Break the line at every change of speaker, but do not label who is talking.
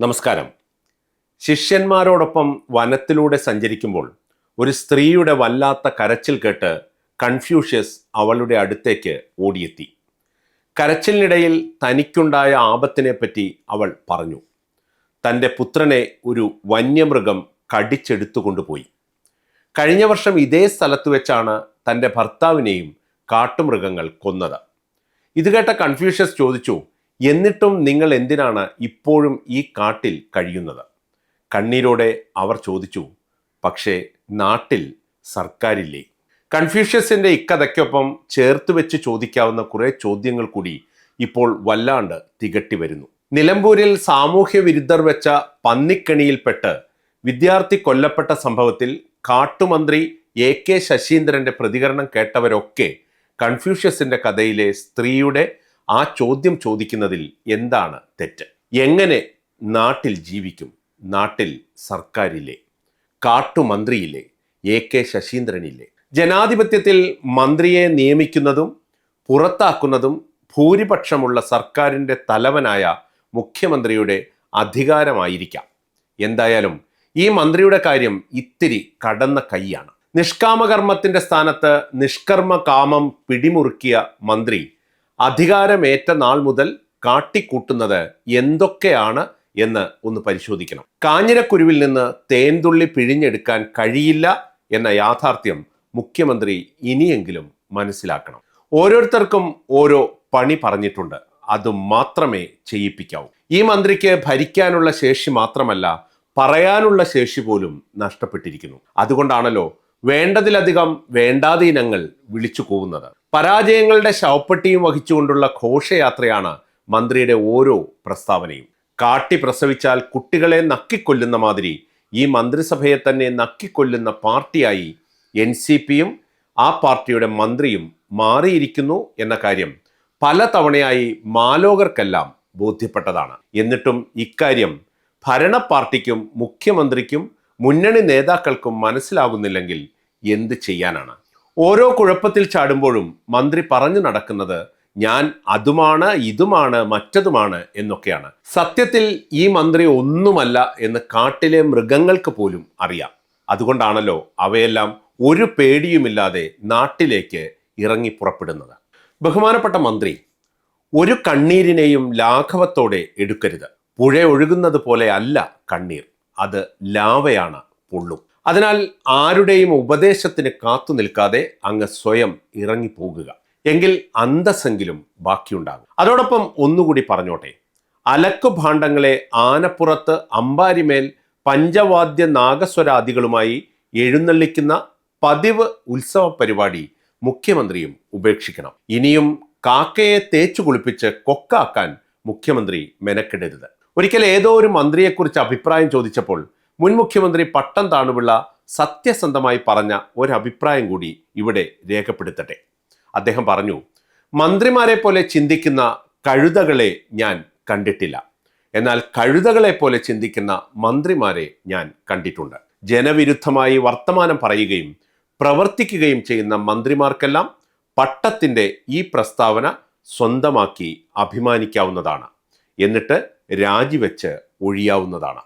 നമസ്കാരം. ശിഷ്യന്മാരോടൊപ്പം വനത്തിലൂടെ സഞ്ചരിക്കുമ്പോൾ ഒരു സ്ത്രീയുടെ വല്ലാത്ത കരച്ചിൽ കേട്ട് കൺഫ്യൂഷ്യസ് അവളുടെ അടുത്തേക്ക് ഓടിയെത്തി. കരച്ചിലിനിടയിൽ തനിക്കുണ്ടായ ആപത്തിനെപ്പറ്റി അവൾ പറഞ്ഞു. തന്റെ പുത്രനെ ഒരു വന്യമൃഗം കടിച്ചെടുത്തുകൊണ്ടുപോയി കഴിഞ്ഞ വർഷം ഇതേ സ്ഥലത്ത് വെച്ചാണ് തന്റെ ഭർത്താവിനെയും കാട്ടുമൃഗങ്ങൾ കൊന്നത്. ഇത് കേട്ട കൺഫ്യൂഷ്യസ് ചോദിച്ചു എന്നിട്ടും നിങ്ങൾ എന്തിനാണ് ഇപ്പോഴും ഈ കാട്ടിൽ കഴിയുന്നത്? കണ്ണീരോടെ അവർ ചോദിച്ചു പക്ഷേ നാട്ടിൽ സർക്കാരില്ലേ? കൺഫ്യൂഷ്യസിന്റെ ഇക്കഥയ്ക്കൊപ്പം ചേർത്ത് വെച്ച് ചോദിക്കാവുന്ന കുറേ ചോദ്യങ്ങൾ കൂടി ഇപ്പോൾ വല്ലാണ്ട് തികട്ടി വരുന്നു. നിലമ്പൂരിൽ സാമൂഹ്യ വിരുദ്ധർ വെച്ച പന്നിക്കണിയിൽപ്പെട്ട് വിദ്യാർത്ഥി കൊല്ലപ്പെട്ട സംഭവത്തിൽ കാട്ടുമന്ത്രി എ കെ ശശീന്ദ്രന്റെ പ്രതികരണം കേട്ടവരൊക്കെ കൺഫ്യൂഷ്യസിന്റെ കഥയിലെ സ്ത്രീയുടെ ആ ചോദ്യം ചോദിക്കുന്നതിൽ എന്താണ് തെറ്റ്? എങ്ങനെ നാട്ടിൽ ജീവിക്കും? നാട്ടിൽ സർക്കാരില്ലേ? കാട്ടുമന്ത്രിയില്ലേ? A K ശശീന്ദ്രനില്ലേ? ജനാധിപത്യത്തിൽ മന്ത്രിയെ നിയമിക്കുന്നതും പുറത്താക്കുന്നതും ഭൂരിപക്ഷമുള്ള സർക്കാരിന്റെ തലവനായ മുഖ്യമന്ത്രിയുടെ അധികാരമായിരിക്കാം. എന്തായാലും ഈ മന്ത്രിയുടെ കാര്യം ഇത്തിരി കടന്ന കൈയാണ്. നിഷ്കാമകർമ്മത്തിന്റെ സ്ഥാനത്ത് നിഷ്കർമ്മ കാമം പിടിമുറുക്കിയ മന്ത്രി അധികാരമേറ്റ നാൾ മുതൽ കാട്ടിക്കൂട്ടുന്നത് എന്തൊക്കെയാണ് എന്ന് ഒന്ന് പരിശോധിക്കണം. കാഞ്ഞിരക്കുരുവിൽ നിന്ന് തേൻതുള്ളി പിഴിഞ്ഞെടുക്കാൻ കഴിയില്ല എന്ന യാഥാർത്ഥ്യം മുഖ്യമന്ത്രി ഇനിയെങ്കിലും മനസ്സിലാക്കണം. ഓരോരുത്തർക്കും ഓരോ പണി പറഞ്ഞിട്ടുണ്ട്. അത് മാത്രമേ ചെയ്യിപ്പിക്കാവൂ. ഈ മന്ത്രിക്ക് ഭരിക്കാനുള്ള ശേഷി മാത്രമല്ല പറയാനുള്ള ശേഷി പോലും നഷ്ടപ്പെട്ടിരിക്കുന്നു. അതുകൊണ്ടാണല്ലോ വേണ്ടതിലധികം വേണ്ടാതീനങ്ങൾ വിളിച്ചു കൂവുന്നത്. പരാജയങ്ങളുടെ ശവപ്പെട്ടിയും വഹിച്ചുകൊണ്ടുള്ള ഘോഷയാത്രയാണ് മന്ത്രിയുടെ ഓരോ പ്രസ്താവനയും. കാട്ടി പ്രസവിച്ചാൽ കുട്ടികളെ നക്കിക്കൊല്ലുന്ന മാതിരി ഈ മന്ത്രിസഭയെ തന്നെ നക്കിക്കൊല്ലുന്ന പാർട്ടിയായി എൻ സി പിയും ആ പാർട്ടിയുടെ മന്ത്രിയും മാറിയിരിക്കുന്നു എന്ന കാര്യം പല തവണയായി മാലോകർക്കെല്ലാം ബോധ്യപ്പെട്ടതാണ്. എന്നിട്ടും ഇക്കാര്യം ഭരണ പാർട്ടിക്കും മുഖ്യമന്ത്രിക്കും മുന്നണി നേതാക്കൾക്കും മനസ്സിലാകുന്നില്ലെങ്കിൽ എന്ത് ചെയ്യാനാണ്? ഓരോ കുഴപ്പത്തിൽ ചാടുമ്പോഴും മന്ത്രി പറഞ്ഞു നടക്കുന്നത് ഞാൻ അതുമാണ് ഇതുമാണ് മറ്റതുമാണ് എന്നൊക്കെയാണ്. സത്യത്തിൽ ഈ മന്ത്രി ഒന്നുമല്ല എന്ന് കാട്ടിലെ മൃഗങ്ങൾക്ക് പോലും അറിയാം. അതുകൊണ്ടാണല്ലോ അവയെല്ലാം ഒരു പേടിയുമില്ലാതെ നാട്ടിലേക്ക് ഇറങ്ങി പുറപ്പെടുന്നത്. ബഹുമാനപ്പെട്ട മന്ത്രി ഒരു കണ്ണീരിനെയും ലാഘവത്തോടെ എടുക്കരുത്. പുഴ ഒഴുകുന്നത് പോലെ അല്ല കണ്ണീർ. അത് ലാവയാണ് പൊള്ളും. അതിനാൽ ആരുടെയും ഉപദേശത്തിന് കാത്തു നിൽക്കാതെ അങ്ങ് സ്വയം ഇറങ്ങിപ്പോകുക. എങ്കിൽ അന്തസ്സെങ്കിലും ബാക്കിയുണ്ടാകും. അതോടൊപ്പം ഒന്നുകൂടി പറഞ്ഞോട്ടെ. അലക്കുഭാണ്ഡങ്ങളെ ആനപ്പുറത്ത് അമ്പാരിമേൽ പഞ്ചവാദ്യ നാഗസ്വരാദികളുമായി എഴുന്നള്ളിക്കുന്ന പതിവ് ഉത്സവ പരിപാടി മുഖ്യമന്ത്രിയും ഉപേക്ഷിക്കണം. ഇനിയും കാക്കയെ തേച്ചു കുളിപ്പിച്ച് കൊക്കാക്കാൻ മുഖ്യമന്ത്രി മെനക്കെടരുത്. ഒരിക്കൽ ഏതോ ഒരു മന്ത്രിയെക്കുറിച്ച് അഭിപ്രായം ചോദിച്ചപ്പോൾ മുൻ മുഖ്യമന്ത്രി പട്ടം താണുപിള്ള സത്യസന്ധമായി പറഞ്ഞ ഒരഭിപ്രായം കൂടി ഇവിടെ രേഖപ്പെടുത്തട്ടെ. അദ്ദേഹം പറഞ്ഞു മന്ത്രിമാരെ പോലെ ചിന്തിക്കുന്ന കഴുതകളെ ഞാൻ കണ്ടിട്ടില്ല. എന്നാൽ കഴുതകളെ പോലെ ചിന്തിക്കുന്ന മന്ത്രിമാരെ ഞാൻ കണ്ടിട്ടുണ്ട്. ജനവിരുദ്ധമായി വർത്തമാനം പറയുകയും പ്രവർത്തിക്കുകയും ചെയ്യുന്ന മന്ത്രിമാർക്കെല്ലാം പട്ടത്തിന്റെ ഈ പ്രസ്താവന സ്വന്തമാക്കി അഭിമാനിക്കാവുന്നതാണ്. എന്നിട്ട് രാജിവെച്ച് ഒഴിയാവുന്നതാണ്.